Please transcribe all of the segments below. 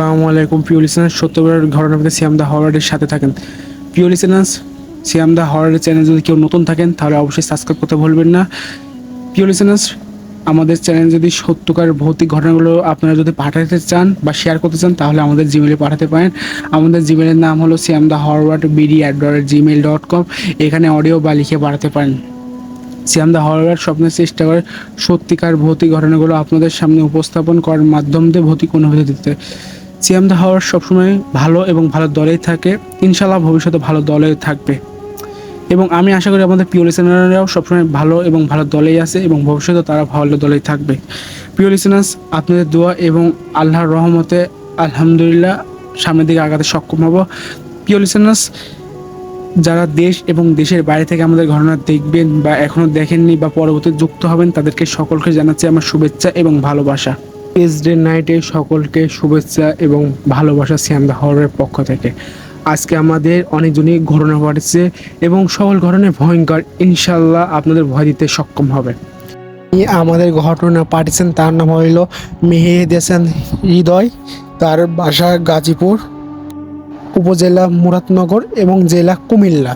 আসসালামু আলাইকুম, প্রিয় লিসেনার্স সত্যবারের ঘটনার মধ্যে সিয়াম দা হরারের সাথে থাকেন। প্রিয় লিসেনার্স সিয়াম দা হরারের চ্যানেল যদি কেউ নতুন থাকেন, তাহলে অবশ্যই সাবস্ক্রাইব করতে ভুলবেন না। প্রিয় লিসেনার্স আমাদের চ্যানেল যদি সত্যকার ভৌতিক ঘটনাগুলো আপনারা যদি পাঠাতে চান বা শেয়ার করতে চান, তাহলে আমাদের জিমেলে পাঠাতে পারেন। আমাদের জিমেলের নাম হলো Siam the Howard BD at Gmail dot com এখানে অডিও বা লিখে পাঠাতে পারেন। সিয়াম দা হরওয়ার স্বপ্নের চেষ্টা করে সত্যিকার ভৌতিক ঘটনাগুলো আপনাদের সামনে উপস্থাপন করার মাধ্যম দিয়ে ভৌতিক অনুভূতি দিতে। সিয়াম দা হওয়ার সবসময় ভালো এবং ভালো দলেই থাকে। ইনশাল্লাহ ভবিষ্যতে ভালো দলে থাকবে। এবং আমি আশা করি আমাদের প্রিয় লিসেনাররাও সবসময় ভালো এবং ভালো দলেই আছে এবং ভবিষ্যতে তারা ভালো দলেই থাকবে। প্রিয় লিসেনার্স আপনাদের দোয়া এবং আল্লাহর রহমতে আলহামদুলিল্লাহ সামনের দিকে আগাতে সক্ষম হব। প্রিয় লিসেনার্স যারা দেশ এবং দেশের বাইরে থেকে আমাদের ঘটনা দেখবেন বা এখনও দেখেননি বা পরবর্তী যুক্ত হবেন, তাদেরকে সকলকে জানাচ্ছি আমার শুভেচ্ছা এবং ভালোবাসা। এস ডে নাইটে সকলকে শুভেচ্ছা এবং ভালোবাসা সিয়াম দা হরের পক্ষ থেকে। আজকে আমাদের অনেকজনই ঘটনা ঘটেছে এবং সকল ঘটনায় ভয়ঙ্কর। ইনশাল্লাহ আপনাদের ভয় দিতে সক্ষম হবে। আমাদের ঘটনা পাঠিয়েছেন, তার নাম হইল মেহেদ হাসান হৃদয়, তার বাসা গাজীপুর, উপজেলা মুরাদনগর এবং জেলা কুমিল্লা।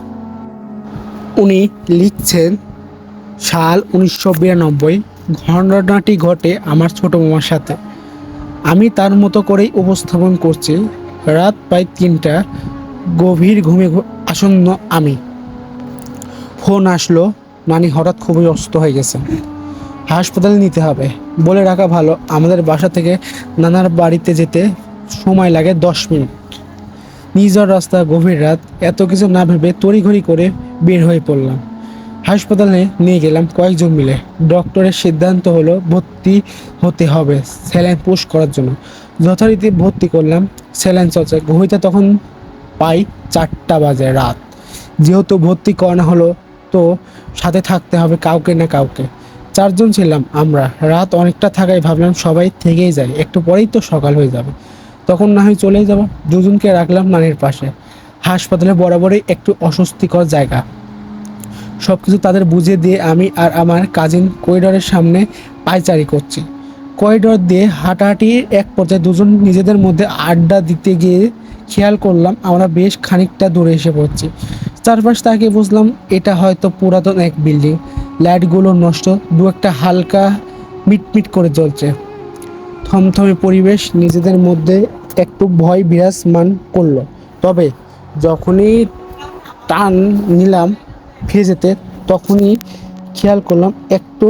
উনি লিখছেন সাল উনিশশো বিরানব্বই। ঘটনাটি ঘটে আমার ছোট মামার সাথে। আমি তার মতো করেই উপস্থাপন করছি। রাত প্রায় তিনটা, গভীর ঘুমে আসন্ন আমি। ফোন আসলো, নানি হঠাৎ খুবই অসুস্থ হয়ে গেছে। হাসপাতালে নিতে হবে, বলে রাখা ভালো। আমাদের বাসা থেকে নানার বাড়িতে যেতে সময় লাগে দশ মিনিট। নিজের রাস্তা, গভীর রাত, এত কিছু না ভেবে তড়িঘড়ি করে বের হয়ে পড়লাম। হাসপাতালে নিয়ে গেলাম কয়েকজন মিলে। ডক্টরের সিদ্ধান্ত হলো ভর্তি হতে হবে স্যালাইন পুশ করার জন্য। যথারীতি ভর্তি করলাম স্যালাইন চলছে ঘড়িতে তখন পাই চারটা বাজে রাত। যেহেতু ভর্তি করানো হলো তো সাথে থাকতে হবে কাউকে না কাউকে। চারজন ছিলাম আমরা। রাত অনেকটা থাকায় ভাবলাম সবাই থেকেই যায়। একটু পরেই তো সকাল হয়ে যাবে। তখন না হয় চলেই যাব। দুজনকে রাখলাম নানির পাশে। হাসপাতালে বরাবরই একটু অস্বস্তিকর জায়গা। সব কিছু তাদের বুঝিয়ে দিয়ে আমি আর আমার কাজিন করিডোরের সামনে পায়চারি করছি। করিডোর দিয়ে হাঁটাহাঁটির এক পর্যায়ে দুজন নিজেদের মধ্যে আড্ডা দিতে গিয়ে খেয়াল করলাম আমরা বেশ খানিকটা দূরে এসে পড়ছি। চারপাশ তাকে বুঝলাম এটা হয়তো পুরাতন এক বিল্ডিং লাইটগুলো নষ্ট, দু একটা হালকা মিটমিট করে চলছে থমথমে পরিবেশ নিজেদের মধ্যে একটু ভয় বিরাজমান করল। তবে যখনই টান নিলাম যেতে, তখনই খেয়াল করলাম একটু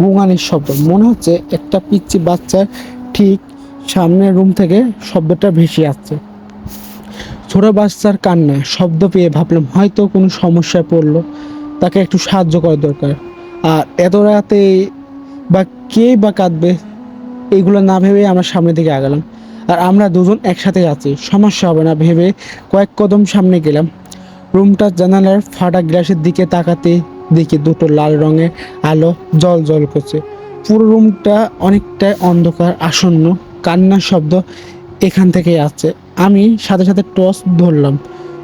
গুঙানির শব্দ। মনে হচ্ছে একটা পিচ্ছি বাচ্চার ঠিক সামনের রুম থেকে শব্দটা ভেসে আসছে। ছোট বাচ্চার কান্না শব্দ পেয়ে ভাবলাম, হয়তো কোনো সমস্যায় পড়ল, তাকে একটু সাহায্য করা দরকার। আর এত রাতে বা কে বা কাঁদবে এইগুলো না ভেবে আমরা সামনের দিকে আগালাম। আর আমরা দুজন একসাথে আছি, সমস্যা হবে না, ভেবে কয়েক কদম সামনে গেলাম। রুমটার জানালার ফাটা গ্লাসের দিকে তাকাতে দেখি দুটো লাল রঙের আলো জল জল করছে। পুরো রুমটা অনেকটাই অন্ধকার, আসন্ন। কান্নার শব্দ এখান থেকেই আসছে। আমি সাথে সাথে টর্চ ধরলাম।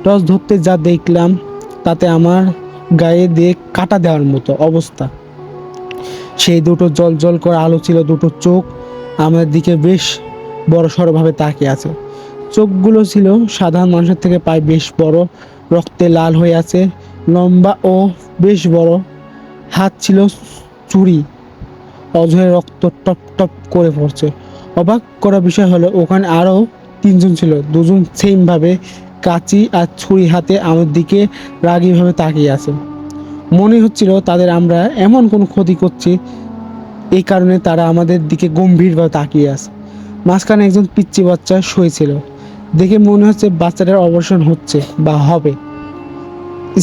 টর্চ ধরতে যা দেখলাম, তাতে আমার গায়ে দিয়ে কাটা দেওয়ার মতো অবস্থা। সেই দুটো জল জল করে আলো ছিল দুটো চোখ। আমাদের দিকে বেশ বড় সড়োভাবে তাকিয়ে আছে। চোখগুলো ছিল সাধারণ মানুষের থেকে প্রায় বেশ বড়। রক্তে লাল হয়ে আছে, লম্বা ও বেশ বড়। হাত ছিল চুরি। অজয়ের রক্ত টপ টপ করে পড়ছে। অবাক করা বিষয় হলো, ওখানে আরও তিনজন ছিল। দুজন সেমভাবে কাঁচি আর ছুরি হাতে আমার দিকে রাগীভাবে তাকিয়ে আছে। মনে হচ্ছিল তাদের আমরা এমন কোনো ক্ষতি করছি। এই কারণে তারা আমাদের দিকে গম্ভীরভাবে তাকিয়ে আছে। মাঝখানে একজন পিচ্চি বাচ্চা শুয়েছিল দেখে মনে হচ্ছে বাচ্চাটার অবসান হচ্ছে বা হবে।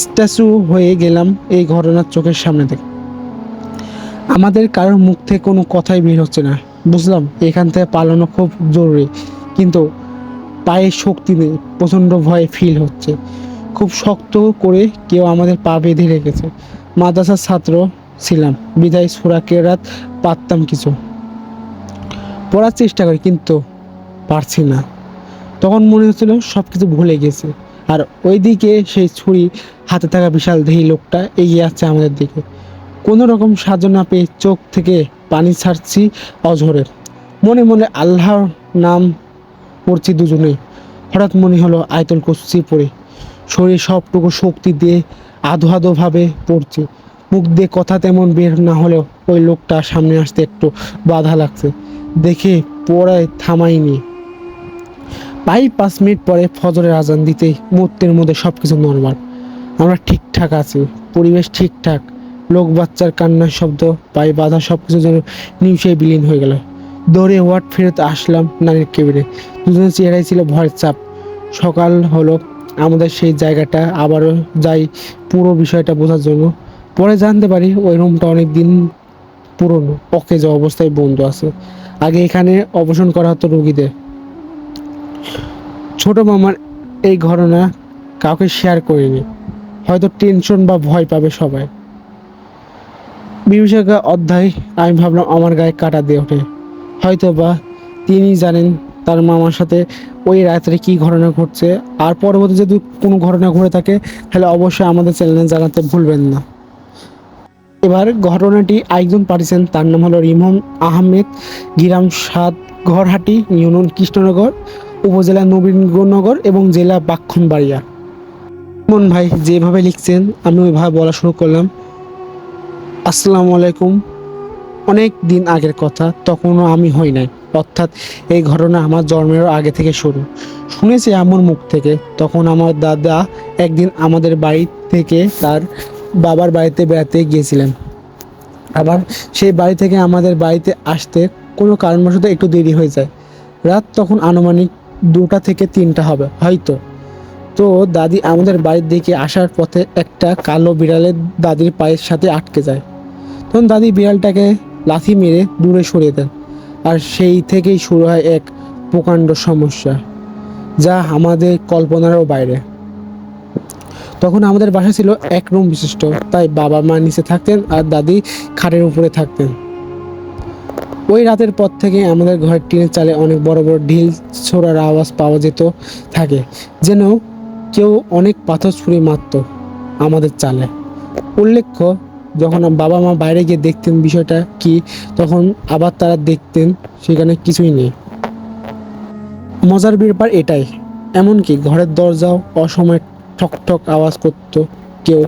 স্ট্যাচু হয়ে গেলাম এই ঘটনার চোখের সামনে থেকে। আমাদের কারোর মুখ থেকে কোনো কথাই বের হচ্ছে না। বুঝলাম, এখান থেকে পালানো খুব জরুরি, কিন্তু পায়ে শক্তি নেই, প্রচণ্ড ভয়ে ফিল হচ্ছে। খুব শক্ত করে কেউ আমাদের পা বেঁধে রেখেছে। মাদ্রাসার ছাত্র ছিলাম, বিদায় সুরা কেরাত পারতাম কিছু। পড়ার চেষ্টা করি, কিন্তু পারছি না। তখন মনে হচ্ছিল সব কিছু ভুলে গেছে। আর ওইদিকে সেই ছুরি, হাতে থাকা বিশাল দেহি লোকটা এগিয়ে আসছে আমাদের দিকে। কোনো রকম সাহায্য না পেয়ে চোখ থেকে পানি ছাড়ছি অঝরের। মনে মনে আল্লাহর নাম পড়ছি দুজনেই হঠাৎ মনে হলো আয়তল কুস্তি পড়ে। শরীর সবটুকু শক্তি দিয়ে আধো আধোভাবে পড়ছে। মুখ দিয়ে কথা তেমন বের না হলেও ওই লোকটা সামনে আসতে একটু বাধা লাগছে। দেখে পড়ায় থামাইনি প্রায় পাঁচ মিনিট পরে ফজরের আজান দিতেই মুহূর্তের মধ্যে সব কিছু নর্মাল আমরা ঠিকঠাক আছি, পরিবেশ ঠিকঠাক, লোক বাচ্চার কান্নার শব্দ, পায়ে বাধা সব কিছু যেন নিমিষে বিলীন হয়ে গেল। দৌড়ে ওয়ার্ড ফেরত আসলাম নানির কেবিনে দুজনের চেহারাই ছিল ভয়ের চাপ। সকাল হলো, আমাদের সেই জায়গাটা আবারও যাই পুরো বিষয়টা বোঝার জন্য। পরে জানতে পারি ওই রুমটা অনেক দিন পুরনো, অকেজ অবস্থায় বন্ধ আছে। আগে এখানে অবসান করা হতো রোগীদের। ছোট মামার এই ঘটনা কাউকে শেয়ার করিনি। হয়তো টেনশন বা ভয় পাবে সবাই। বিভীষিকা অধ্যায়, আমি ভাবলাম আমার গায়ে কাটা দিয়ে ওঠে। হয়তো বা তিনি জানেন তার মামার সাথে ওই রাত্রে কি ঘটনা ঘটছে। আর পরবর্তী যদি কোনো ঘটনা ঘটে থাকে, তাহলে অবশ্যই আমাদের চ্যানেলে জানাতে ভুলবেন না। এবার ঘটনাটি একজন পাঠিয়েছেন, তার নাম হলো রিমন আহমেদ, গিরাম সাত ঘরহাটি ইউনিয়ন কৃষ্ণনগর। উপজেলা নবীনগর এবং জেলা বাক্ষণবাড়িয়া মন ভাই, যেভাবে লিখছেন, আমি ওইভাবে বলা শুরু করলাম। আসসালামু আলাইকুম। অনেক দিন আগের কথা, তখনও আমি হই নাই। অর্থাৎ এই ঘটনা আমার জন্মেরও আগে থেকে শুরু। শুনেছি আমার মুখ থেকে, তখন আমার দাদা একদিন আমাদের বাড়ি থেকে তার বাবার বাড়িতে বেড়াতে গিয়েছিলেন। আবার সেই বাড়ি থেকে আমাদের বাড়িতে আসতে কোনো কারণবশত একটু দেরি হয়ে যায়। রাত তখন আনুমানিক দুটা থেকে তিনটা হবে, হয়তো। তো দাদি আমাদের বাড়ির দিকে আসার পথে একটা কালো বিড়ালের দাদির পায়ের সাথে আটকে যায়। তখন দাদি বিড়ালটাকে লাথি মেরে দূরে সরিয়ে দেন আর সেই থেকেই শুরু হয় এক প্রকাণ্ড সমস্যা, যা আমাদের কল্পনারও বাইরে। তখন আমাদের বাসা ছিল এক রুম বিশিষ্ট, তাই বাবা মা নিচে থাকতেন আর দাদি খাটের উপরে থাকতেন। ওই রাতের পর থেকে আমাদের ঘরের টিনের চালে অনেক বড় বড় ঢিল ছোড়ার আওয়াজ পাওয়া যেত থাকে, যেন কেউ অনেক পাথর ছুঁড়ে মারত আমাদের চালে। উল্লেখ্য, যখন বাবা মা বাইরে গিয়ে দেখতেন বিষয়টা কি, তখন আবার তারা দেখতেন সেখানে কিছুই নেই। মজার ব্যাপার এটাই, এমনকি ঘরের দরজাও অসময়ে ঠক ঠক আওয়াজ করত কেউ।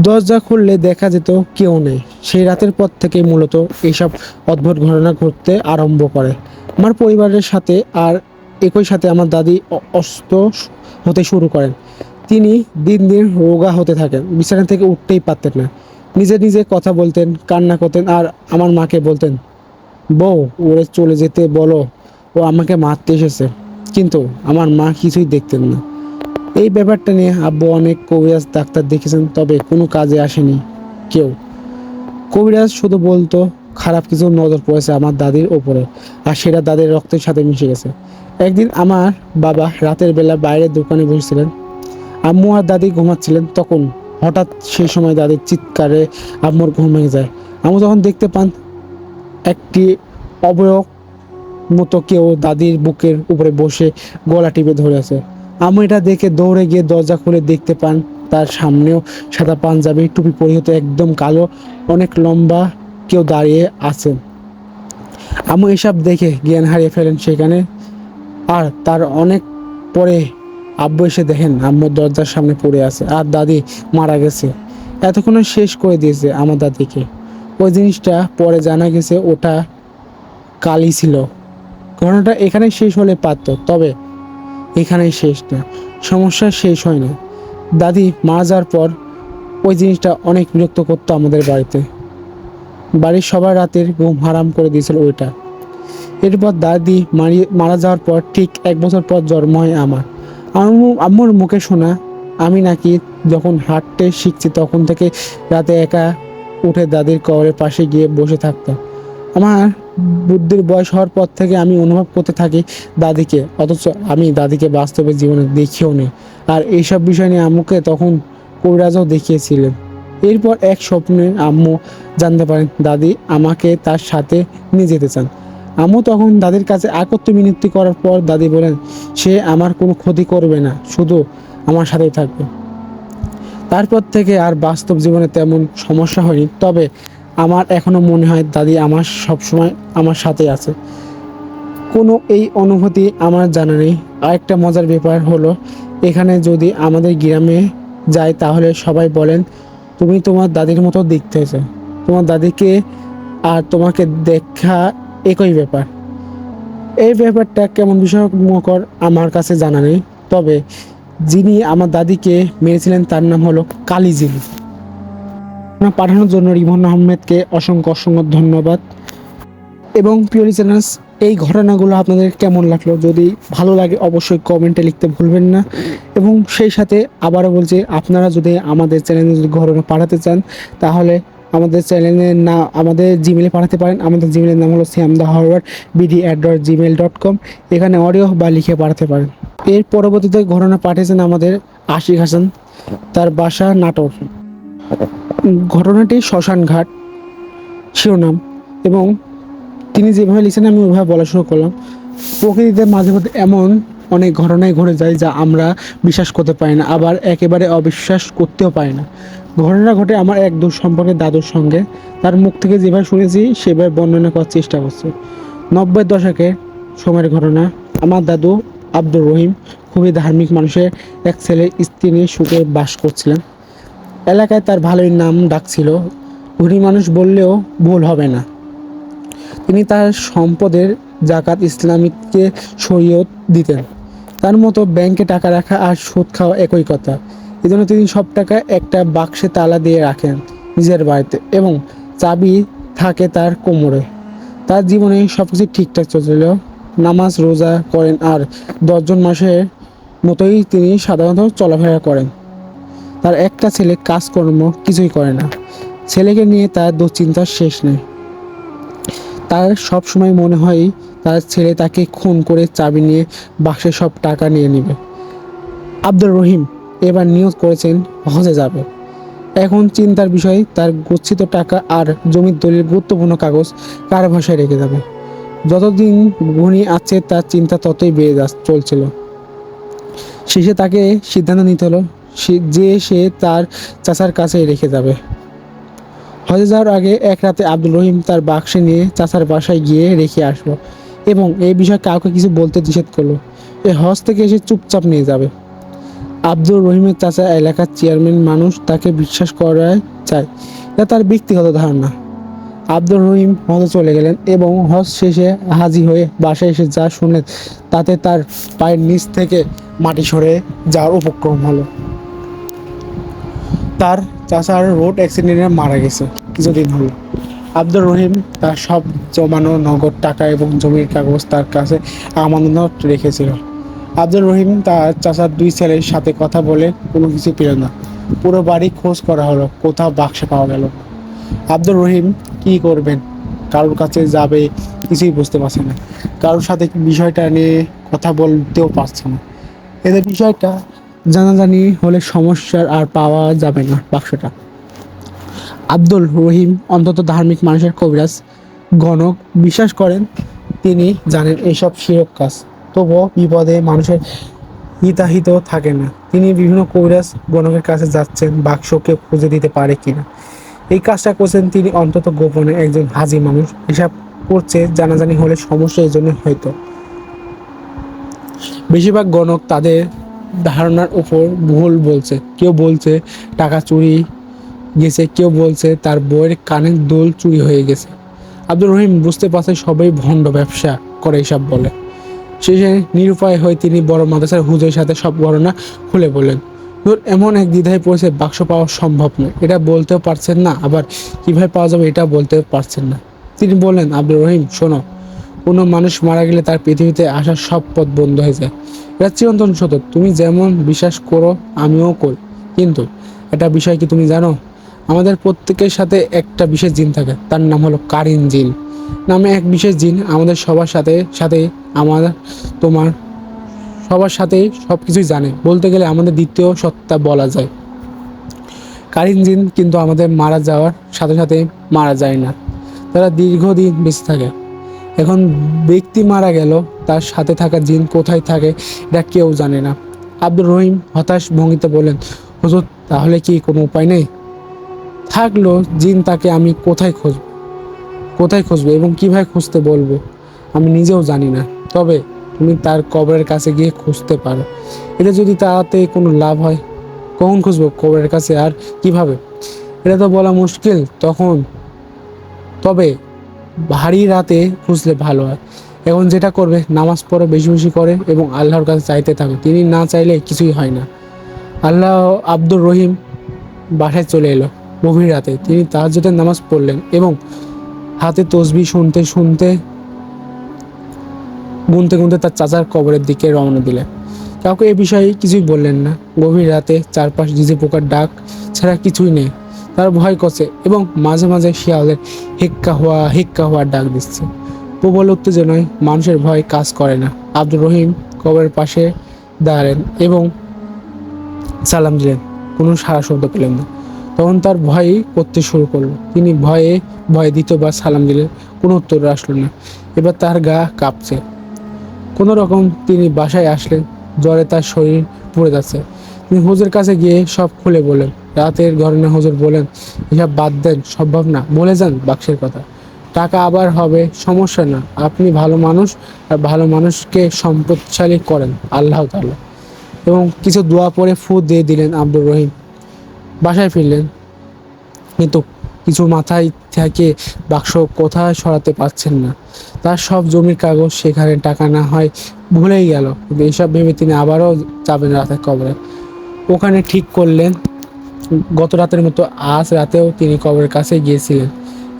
দরজা খুললে দেখা যেত কেউ নেই। সেই রাতের পর থেকে মূলত এইসব অদ্ভুত ঘটনা ঘটতে আরম্ভ করে। আমার পরিবারের সাথে আর একই সাথে আমার দাদি অসুস্থ হতে শুরু করেন। তিনি দিন দিন রোগা হতে থাকেন। বিছানা থেকে উঠতেই পারতেন না। নিজে নিজে কথা বলতেন, কান্না করতেন আর আমার মাকে বলতেন, বউ, ওরে চলে যেতে বলো। ও আমাকে মারতে এসেছে। কিন্তু আমার মা কিছুই দেখতেন না। এই ব্যাপারটা নিয়ে আব্বু অনেক কবিরাজ ডাক্তার দেখেছেন তবে কোনো কাজে আসেনি কেউ। কবিরাজ শুধু বলতো, খারাপ কিছু নজর পড়েছে আমার দাদির ওপরে, আর সেটা দাদির রক্তের সাথে মিশে গেছে। একদিন আমার বাবা রাতের বেলা বাইরে দোকানে বসেছিলেন। আম্মু আর দাদি ঘুমাচ্ছিলেন তখন। হঠাৎ সেই সময় দাদির চিৎকারে আম্মুর ঘুম ভেঙে যায়। আম্মু তখন দেখতে পান, একটি অবয়ব মতো কেউ দাদির বুকের উপরে বসে গলা টিপে ধরে আছে। আম্মু এটা দেখে দৌড়ে গিয়ে দরজা খুলে দেখতে পান। তার সামনেও সাদা পাঞ্জাবি, টুপি পরিহিত একদম কালো, অনেক লম্বা কেউ দাঁড়িয়ে আছেন। আম্মু এসব দেখে জ্ঞান হারিয়ে ফেলেন সেখানে। আর তার অনেক পরে আব্বু এসে দেখেন আম্মুর দরজার সামনে পড়ে আছে। আর দাদি মারা গেছে। এতক্ষণে শেষ করে দিয়েছে আমার দাদিকে। ওই জিনিসটা পরে জানা গেছে, ওটা কালই ছিল। ঘটনাটা এখানে শেষ হলে পারত। তবে এখানেই শেষ না। সমস্যা শেষ হয় না দাদি মারা যাওয়ার পর ওই জিনিসটা অনেক বিরক্ত করতো আমাদের বাড়িতে। বাড়ির সবার রাতের ঘুম হারাম করে দিয়েছিল ওইটা। এরপর দাদি মারিয়ে মারা যাওয়ার পর ঠিক এক বছর পর জন্ম হয় আমার। আম্মু আম্মুর মুখে শোনা, আমি নাকি যখন হাঁটতে শিখছি তখন থেকে রাতে একা উঠে দাদির কবরের পাশে গিয়ে বসে থাকতাম। আমার বুদ্ধির বয়স হওয়ার পর থেকে আমি অনুভব করতে থাকি দাদিকে, অথচ আমি দাদিকে বাস্তবে জীবনে দেখিও নি। আর এইসব বিষয় নিয়ে আম্মুকে তখন কবিরাজও দেখিয়েছিলেন। এরপর এক স্বপ্নে আম্মু জানতে পারেন দাদি আমাকে তার সাথে নিয়ে যেতে চান। আম্মু তখন দাদির কাছে আকত্ব মিনতি করার পর দাদি বলেন, সে আমার কোনো ক্ষতি করবে না, শুধু আমার সাথেই থাকবে। তারপর থেকে আর বাস্তব জীবনে তেমন সমস্যা হয়নি। তবে আমার এখনও মনে হয় দাদি আমার সব সময় আমার সাথে আছে। কোনো এই অনুভূতি আমার জানা নেই। আরেকটা মজার ব্যাপার হলো, এখানে যদি আমাদের গ্রামে যাই তাহলে সবাই বলেন, তুমি তোমার দাদির মতো দেখতে হয়েছে তোমার দাদিকে আর তোমাকে দেখা একই ব্যাপার। এই ব্যাপারটা কেমন বিষয়কর আমার কাছে জানা নেই। তবে যিনি আমার দাদিকে মেরেছিলেন তার নাম হলো কালিজিল না পাঠানোর জন্য রিমন আহমেদকে অসংখ্য অসংখ্য ধন্যবাদ। এবং প্রিয় লিসেনার্স এই ঘটনাগুলো আপনাদের কেমন লাগল? যদি ভালো লাগে, অবশ্যই কমেন্টে লিখতে ভুলবেন না। এবং সেই সাথে আবারও বলছি, আপনারা যদি আমাদের চ্যানেলে যদি ঘটনা পাঠাতে চান, তাহলে আমাদের চ্যানেলের না, আমাদের জিমেলে পাঠাতে পারেন। আমাদের জিমেলের নাম হলো Shyam the Howard BD at dot Gmail dot com এখানে অডিও বা লিখে পাঠাতে পারেন। এর পরবর্তীতে ঘটনা পাঠিয়েছেন আমাদের আশিক হাসান। তার বাসা নাটোর। ঘটনাটি শ্মশানঘাট শিরোনাম। এবং তিনি যেভাবে লিখেছেন, আমি ওইভাবে বলা শুরু করলাম। প্রকৃতিতে মাঝে মধ্যে এমন অনেক ঘটনাই ঘটে যায় যা আমরা বিশ্বাস করতে পারি না, আবার একেবারে অবিশ্বাস করতেও পারি না। ঘটনা ঘটে আমার এক দূর সম্পর্কে দাদুর সঙ্গে। তার মুখ থেকে যেভাবে শুনেছি, সেভাবে বর্ণনা করার চেষ্টা করছি। নব্বই দশকে সময়ের ঘটনা, আমার দাদু আব্দুর রহিম খুবই ধার্মিক মানুষের এক ছেলে স্ত্রী নিয়ে সুখে বাস করছিলেন। এলাকায় তার ভালোই নাম ডাকছিল। ধনী মানুষ বললেও ভুল হবে না। তিনি তার সম্পদের জাকাত ইসলামিককে শরীয়ত দিতেন। তার মতো ব্যাংকে টাকা রাখা আর সুদ খাওয়া একই কথা। এজন্য তিনি সব টাকা একটা বাক্সে তালা দিয়ে রাখেন নিজের বাড়িতে এবং চাবি থাকে তার কোমরে। তার জীবনে সব কিছু ঠিকঠাক চলছিল। নামাজ, রোজা করেন আর দশজন মাসের মতোই তিনি সাধারণত চলাফেরা করেন। তার একটা ছেলে কাজকর্ম কিছুই করে না। ছেলেকে নিয়ে তার দুশ্চিন্তার শেষ নেই। তার সব সময় মনে হয় তার ছেলে তাকে খুন করে চাবি নিয়ে বাক্সে সব টাকা নিয়ে নেবে। আব্দুর রহিম এবার নিয়োগ করেছেন, হজে যাবে। এখন চিন্তার বিষয়, তার গচ্ছিত টাকা আর জমির দলিল গুরুত্বপূর্ণ কাগজ কার ভাষায় রেখে যাবে? যতদিন ঘনি আছে, তার চিন্তা ততই বেড়ে যা চলছিল। শেষে তাকে সিদ্ধান্ত নিতে হলো যে সে তার চাচার কাছে রেখে যাবে। হজে যাওয়ার আগে এক রাতে আব্দুল রহিম তার বাক্সে নিয়ে চাচার বাসায় গিয়ে রেখে আসলো এবং এই বিষয়ে কাউকে কিছু বলতে নিষেধ করল। এই হজ থেকে এসে চুপচাপ নিয়ে যাবে। আব্দুল রহিমের চাচা এলাকার চেয়ারম্যান মানুষ তাকে বিশ্বাস করায় চায় এটা তার ব্যক্তিগত ধারণা। আব্দুল রহিম হজে চলে গেলেন এবং হজ শেষে হাজি হয়ে বাসায় এসে যা শুনলেন তাতে তার পায়ের নিচ থেকে মাটি সরে যাওয়ার উপক্রম হলো। তার চাচার রোড অ্যাক্সিডেন্টে মারা গেছে কিছুদিন হলো আব্দুর রহিম তার সব জমানো নগদ টাকা এবং জমির কাগজ তার কাছে আমানত রেখেছিল। আব্দুর রহিম তার চাচার দুই ছেলের সাথে কথা বলে কোনো কিছু পেল না। পুরো বাড়ি খোঁজ করা হলো, কোথাও বাক্সে পাওয়া গেল আব্দুর রহিম, কি করবেন? কারোর কাছে যাবে কিছুই বুঝতে পারছে না। কারোর সাথে বিষয়টা নিয়ে কথা বলতেও পারছে না। এদের বিষয়টা জানাজানি হলে সমস্যার আর পাওয়া যাবে না বাক্সটা। আব্দুল রহিম, অন্তত ধার্মিক মানুষের কবিরাজ, গণক, বিশ্বাস করেন, তিনি জানেন এইসব শিরক কাজ। তবুও বিপদে মানুষের হিতাহিত থাকে না। তিনি বিভিন্ন কবিরাজ, গণকের কাছে যাচ্ছেন, বাক্সকে খুঁজে দিতে পারে কিনা। এই কাজটা করছেন তিনি অন্তত গোপনে একজন হাজি মানুষ। হিসাব করছে জানাজানি হলে সমস্যা এই জন্য হয়তো। বেশিরভাগ গণক তাদের ধারণার উপর ভুল বলছে। কেউ বলছে টাকা চুরি গেছে, কেউ বলছে তার বইয়ের কানের দোল চুরি হয়ে গেছে। আব্দুর রহিম বুঝতে পারছে সবাই ভণ্ড ব্যবসা করে এসব বলে। শেষে নিরুপায় হয়ে তিনি বড় মাদ্রাসার হুজুরের সাথে সব ঘটনা খুলে বললেন, হুজুর, এমন এক দ্বিধায় পড়েছে, বাক্স পাওয়া সম্ভব নয়। এটা বলতেও পারছেন না, আবার কীভাবে পাওয়া যাবে এটা বলতে পারছেন না। তিনি বললেন, আব্দুর রহিম, শোনো কোনো মানুষ মারা গেলে তার পৃথিবীতে আসার সব পথ বন্ধ হয়ে যায়। এটা চিরন্তন সত্য। তুমি যেমন বিশ্বাস করো, আমিও করি। কিন্তু একটা বিষয় কি তুমি জানো? আমাদের প্রত্যেকের সাথে একটা বিশেষ জিন থাকে। তার নাম হলো কারিন জিন। নামে এক বিশেষ জিন আমাদের সবার সাথে সাথে আমার, তোমার সবার সাথেই সব কিছুই জানে। বলতে গেলে আমাদের দ্বিতীয় সত্তা বলা যায়। কারিন জিন কিন্তু আমাদের মারা যাওয়ার সাথে সাথে মারা যায় না। তারা দীর্ঘদিন বেঁচে থাকে। এখন ব্যক্তি মারা গেল, তার সাথে থাকা জিন কোথায় থাকে এটা কেউ জানে না। আব্দুর রহিম হতাশ ভঙ্গিতে বললেন, হুজুর, তাহলে কি কোনো উপায় নেই? থাকল, জিন তাকে আমি কোথায় খুঁজব? কোথায় খুঁজবো এবং কীভাবে খুঁজতে বলব? আমি নিজেও জানি না। তবে তুমি তার কবরের কাছে গিয়ে খুঁজতে পারো। এটা যদি তাতে কোনো লাভ হয়, কখন খুঁজবো কবরের কাছে আর কীভাবে? এটা তো বলা মুশকিল তখন। তবে ভারী রাতে খুঁজলে ভালো হয়। এখন যেটা করবে, নামাজ পড়ে বেশি বেশি করে এবং আল্লাহর কাছে চাইতে থাকো। তিনি না চাইলে কিছুই হয় না। আল্লাহ আব্দুর রহিম বাসায় চলে এলো গভীর রাতে। তিনি তাহাজ্জুদের নামাজ পড়লেন এবং হাতে তসবি শুনতে শুনতে গুনতে গুনতে তার চাচার কবরের দিকে রওনা দিলেন। কাউকে এ বিষয়ে কিছুই বললেন না। গভীর রাতে চারপাশ ডিজে পোকার ডাক ছাড়া কিছুই নেই। তার ভয় এবং মাঝে মাঝে শিয়ালের হিক্কা হওয়া, হিক্কা হওয়ার ডাক দিচ্ছে। প্রবল উত্তেজনায় মানুষের ভয় কাজ করে না। আব্দুর রহিম কবরের পাশে দাঁড়ালেন এবং সালাম দিলেন। কোনো সারা শব্দ পেলেন না। তখন তার ভয় করতে শুরু করল। তিনি ভয়ে ভয়ে দ্বিতীয়বার সালাম দিলেন। কোনো উত্তর আসলো না। এবার তার গা কাঁপছে। কোনো রকম তিনি বাসায় আসলেন। জ্বরে তার শরীর পড়ে যাচ্ছে। তিনি হুজুর কাছে গিয়ে সব খুলে বলেন রাতের ঘটনা হুজুর বলেন এসব বাদ দেন, সম্ভব না, বলে যান বাক্সের কথা। টাকা আবার হবে, সমস্যা না। আপনি ভালো মানুষ, আর ভালো মানুষকে সম্পদশালী করেন, আল্লাহ তাআলা। এবং কিছু দোয়া পরে ফু দিয়ে দিলেন আব্দুর রহিম। বাসায় ফিরলেন। কিন্তু কিছু মাথায় থেকে বাক্স কোথায় সরাতে পারছেন না। তার সব জমির কাগজ সেখানে, টাকা না হয়, ভুলেই গেল। কিন্তু এইসব ভেবে তিনি আবারও যাবেন রাতের কবরে। ওখানে ঠিক করলেন গত রাতের মতো আজ রাতেও তিনি কবরের কাছে গিয়েছিলেন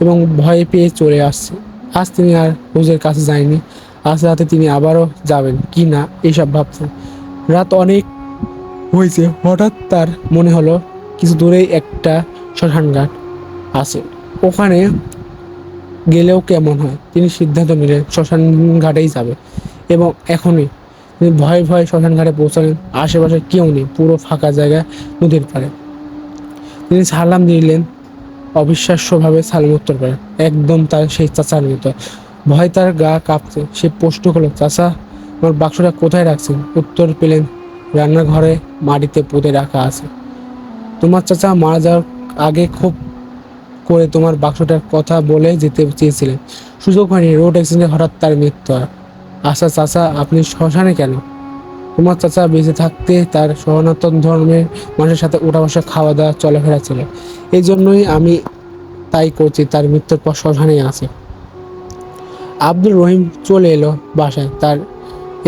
এবং ভয় পেয়ে চলে আসছে। আজ তিনি আর হুজের কাছে যায়নি। আজ রাতে তিনি আবারও যাবেন। কি না এইসব ভাবছেন রাত অনেক হয়েছে। হঠাৎ তার মনে হলো, কিছু দূরেই একটা শ্মশানঘাট আছে। ওখানে গেলেও কেমন হয়? তিনি সিদ্ধান্ত নিলেন, শ্মশান ঘাটেই যাবে। এবং এখনই তিনি ভয়ে ভয়ে শ্মশান ঘাটে পৌঁছালেন। আশেপাশে কেউ নেই। পুরো ফাঁকা জায়গা নদীর পাড়ে। তিনি সালাম দিলেন, অবিশ্বাস্যভাবে সালাম উত্তর করেন। একদম তার সেই চাচার মতো। ভয় তার গা কাঁপছে। সে প্রশ্ন করল, চাচা আমার বাক্সটা কোথায় রাখছেন? উত্তর পেলেন, রান্নাঘরে মাটিতে পুঁতে রাখা আছে। তোমার চাচা মারা যাওয়ার আগে খুব করে তোমার বাক্সটার কথা বলে যেতে চেয়েছিলেন। সুযোগ হয়নি। রোড অ্যাক্সিডেন্টে হঠাৎ তার মৃত্যু হয়। আচ্ছা চাচা, আপনি শ্মশানে কেন? তোমার চাচা বেঁচে থাকতে তার সনাতন ধর্মের মানুষের সাথে উঠা বসা খাওয়া দাওয়া চলাফেরা ছিল। এই জন্যই আমি তাই করছি, তার মৃত্যুর পর শ্মশানেই আছে। আব্দুল রহিম চলে এলো বাসায়। তার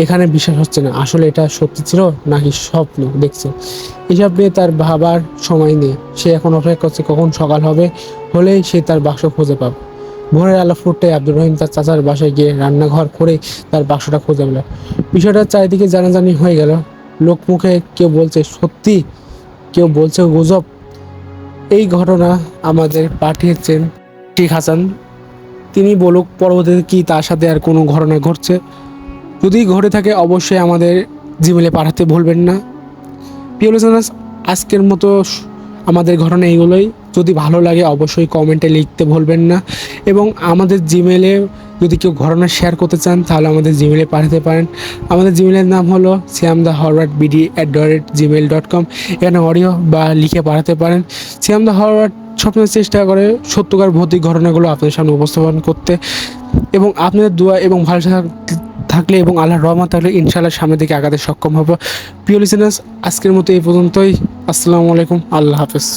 এখানে বিশ্বাস হচ্ছে না, আসলে এটা সত্যি ছিল নাকি স্বপ্ন, দেখছে। এসব নিয়ে তার ভাবার সময় নেই। সে এখন অপেক্ষা করছে কখন সকাল হবে, হলেই সে তার বাক্স খুঁজে পাবে। ভোরের আলো ফুটতে আব্দুর রহিম তার চাচার বাসায় গিয়ে রান্নাঘর করে তার বাক্সটা খুঁজে পেল। বিষয়টা চারিদিকে জানাজানি হয়ে গেল। লোক মুখে কেউ বলছে, সত্যি? কেউ বলছে, গুজব? এই ঘটনা আমাদের পাঠিয়েছেন শেখ হাসান। তিনি বলুক, পরবর্তীতে কি তার সাথে আর কোনো ঘটনা ঘটছে? যদি ঘটে থাকে, অবশ্যই আমাদের জিমেলে পাঠাতে ভুলবেন না। প্রিয় আজকের মতো আমাদের ঘটনা এইগুলোই। যদি ভালো লাগে অবশ্যই কমেন্টে লিখতে ভুলবেন না। এবং আমাদের জিমেলে যদি কেউ ঘটনা শেয়ার করতে চান, তাহলে আমাদের জিমেলে পাঠাতে পারেন। আমাদের জিমেলের নাম হলো Siam the Howard BD at the rate Gmail dot com এখানে অডিও বা লিখে পাঠাতে পারেন। সিয়াম দ্য হরওয়ার্ড সবসময় চেষ্টা করে সত্যকার ভৌতিক ঘটনাগুলো আপনাদের সামনে উপস্থাপন করতে। এবং আপনাদের দোয়া এবং ভালো থাকলে এবং আল্লাহর রহমত থাকলে ইনশাআল্লাহ সামনের দিকে আগাতে সক্ষম হব। প্রিয় লিসেনার্স আজকের মতো এই পর্যন্তই। আসসালামু আলাইকুম। আল্লাহ হাফেজ।